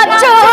বাচ্চা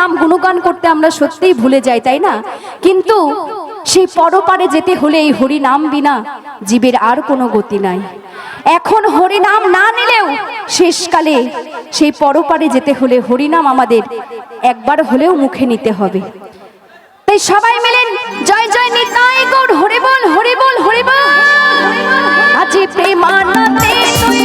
নাম গুণগান করতে আমরা সত্যিই ভুলে যাই, তাই না? কিন্তু সেই পরপারে যেতে হলে এই হরি নাম বিনা জীবের আর কোনো গতি নাই। এখন হরি নাম না নিলেও শেষকালে সেই পরপারে যেতে হলে হরি নাম আমাদের একবার হলেও মুখে নিতে হবে। তাই সবাই মিলেন জয় জয় নিতাই গৌর হরি বল হরি বল হরি বল আজি প্রেমানন্দে তুই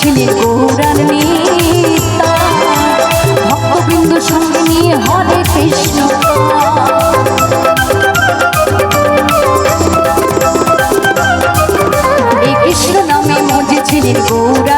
ছেলে গৌরান্বিতা ভক্তবৃন্দ হরে কৃষ্ণ। কৃষ্ণ নামে মজে ছিলেন গৌর